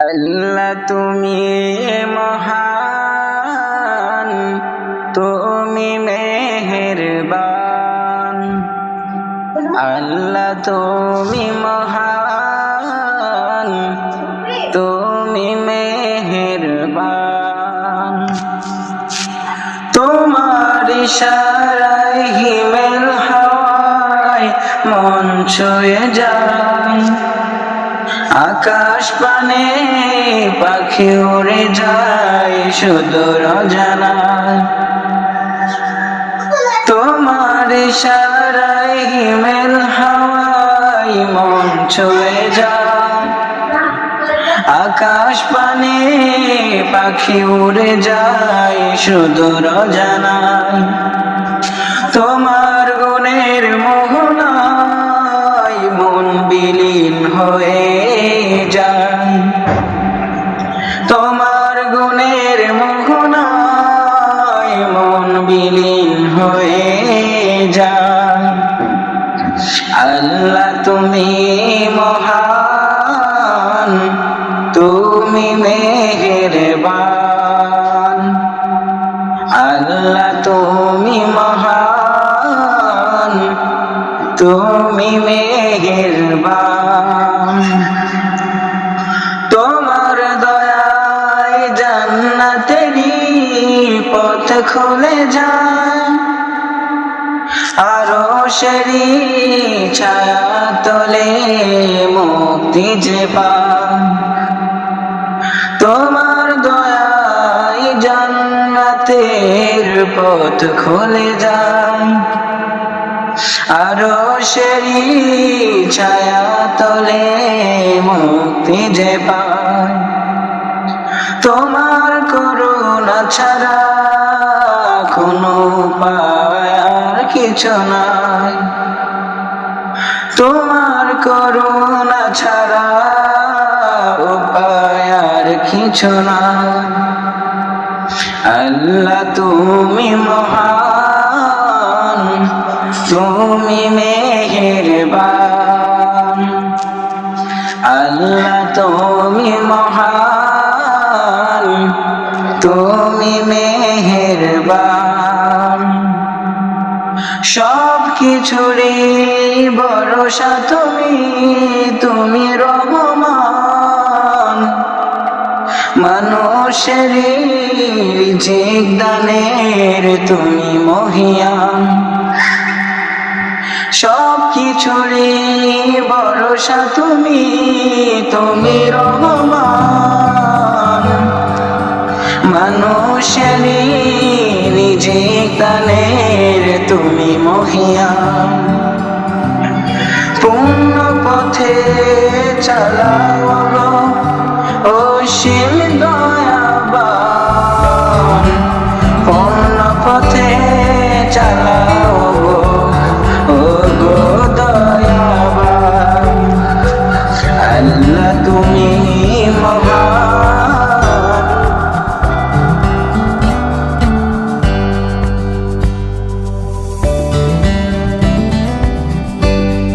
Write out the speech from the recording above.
আল্লাহ তুমি মহান, তুমি মেহেরবান। আল্লাহ তুমি মহান, তুমি মেহেরবান। তোমার ইশারায় হিমেল হাওয়ায় মন ছুঁয়ে যায়। আকাশ পানে পাখি উড়ে যায় সুদূর অজানায় তোমার সারাই হিমেল হাওয়ায় মন ছুঁয়ে যায়। আকাশ পানে পাখি উড়ে যায় সুদূর অজানায় তুমি মহান, তুমি মেহেরবান। আল্লাহ তুমি মহান, তুমি মেহেরবান। তোমার দয়ায় জান্নাতেরই পথ খুলে যায় আরও সেরি ছায়া তলে মুক্তি যে তোমার দয়াই জান্নাতের পথ খুলে যায় আরও সেরি ছায়া তলে মুক্তি যে পায় তোমার করুণা ছাড়া কোনো উপায় আর কিছু নাই। তোমার করুণা ছাড়া উপায় আর কিছু নাই আল্লাহ, তুমি মহান, তুমি মেহেরবান। আল্লাহ, তুমি মহান, তুমি মেহেরবান কিছুরই ভরসা তুমি তুমি রহমান। মানুষের রিজিক দানের তুমি মহিয়ান। সব কিছুরই ভরসা তুমি তুমি রহমান। মানুষের রিজিক দানের তুমি মহিয়ান পূর্ণ পথে চালাও ও শিল দয়াবান। পূর্ণ পথে চালাও